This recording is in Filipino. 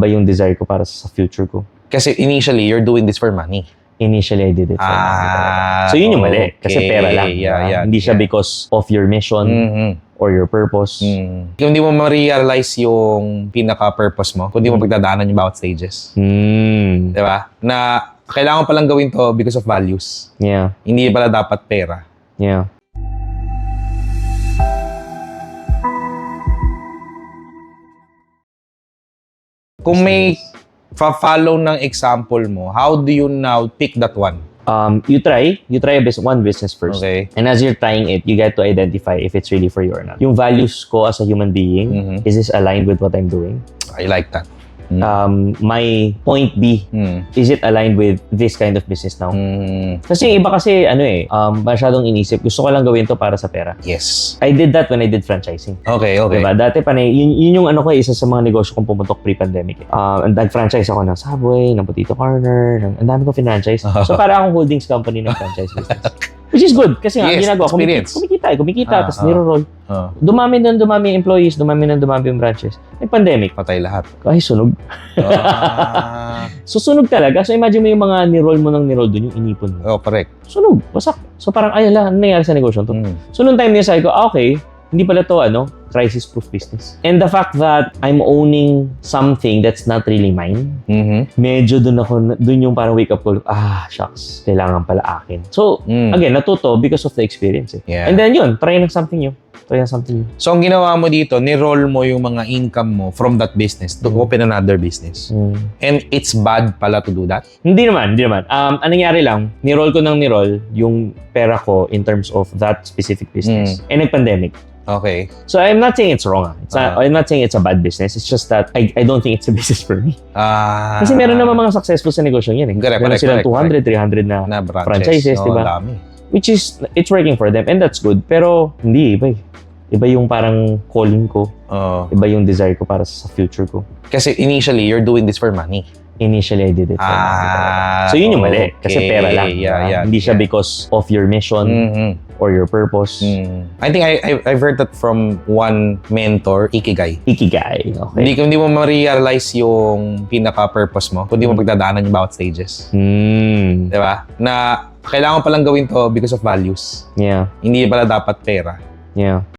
Iba yung desire ko para sa future ko. Kasi initially, you're doing this for money. Initially, I did it for money talaga. So yun yung mali. Kasi okay. pera lang. Yeah, yeah, Hindi siya yeah. because of your mission Mhm. or your purpose. Mm. Kung hindi mo ma-realize yung pinaka-purpose mo, kung di mo pagdadaanan yung bawat stages. Hmm. Di ba? Na kailangan palang gawin to because of values. Yeah. Hindi pala dapat pera. Yeah. Kung may fa-follow ng example mo, how do you now pick that one? Um, you try. You try a bus- one business first. Okay. And as you're trying it, you get to identify if it's really for you or not. Yung values ko as a human being, Mhm. is this aligned with what I'm doing? I like that. Um, my point B, Mm. is it aligned with this kind of business now? Mm. Kasi yung iba kasi, ano eh, um, masyadong inisip, gusto ko lang gawin to para sa pera. Yes. I did that when I did franchising. Okay, okay. Diba? Dati pa na, yun, yun yung ano ko, eh, isa sa mga negosyo kong pumutok pre-pandemic. Eh. Uh, nag-franchise ako ng Subway, ng Potato Corner, ng, ang dami ko franchise. So para akong holdings company ng franchise business. Which is good kasi nga, Yes, ginagawa, kumikita, kumikita, eh, kumikita, Ah, tapos ah. niro-roll. Oh, Dumami na dumami yung employees, dumami na dumami yung branches. May pandemic, patay lahat. ay sunog. Ah. So sunog talaga. So imagine mo yung mga nirol mo ng nirol doon, yung inipon mo. oh, correct. Sunog, wasak. So parang, ay, ala, ano nangyari sa negosyo to? Mm. So nung time niya sabi ko, ah, okay, hindi pala to ano, crisis-proof business. And the fact that I'm owning something that's not really mine, Mhm. medyo dun ako, dun yung parang wake up call, ah, shucks, kailangan pala akin. So, Mm. again, natuto because of the experience eh. Yeah. And then yun, try ng something new. Try ng something new. So, ang ginawa mo dito, ni-roll mo yung mga income mo from that business to Mm. open another business. Mm. And it's bad pala to do that? Hindi naman, hindi naman. Um, anong nangyari lang, ni-roll ko ng ni-roll yung pera ko in terms of that specific business. Mm. And nag-pandemic. Okay. So I'm not saying it's wrong. ah. It's not, Ah. I'm not saying it's a bad business. It's just that I, I don't think it's a business for me. Ah. Kasi meron naman mga successful sa negosyo yan eh. Correct, meron correct, silang correct, 200, 300 na, na branches. franchises, Oo, di ba? dami. which is, it's working for them and that's good. Pero hindi, iba eh. Iba yung parang calling ko. Oo. Iba yung desire ko para sa future ko. Kasi initially, you're doing this for money. Initially, I did it for money. Ah, So yun yung mali. Kasi okay. pera lang. Yeah, yeah, hindi siya yeah. because of your mission Mhm. Or your purpose. Mm. I think I, I, I've heard that from one mentor, Ikigai. Ikigai. Okay. Hindi, hindi mo ma-realize yung pinaka-purpose mo, kung di mo pagdadaanan yung bawat stages. Hmm. Di ba? Na kailangan palang gawin to because of values. Yeah. Hindi pala dapat pera. Yeah.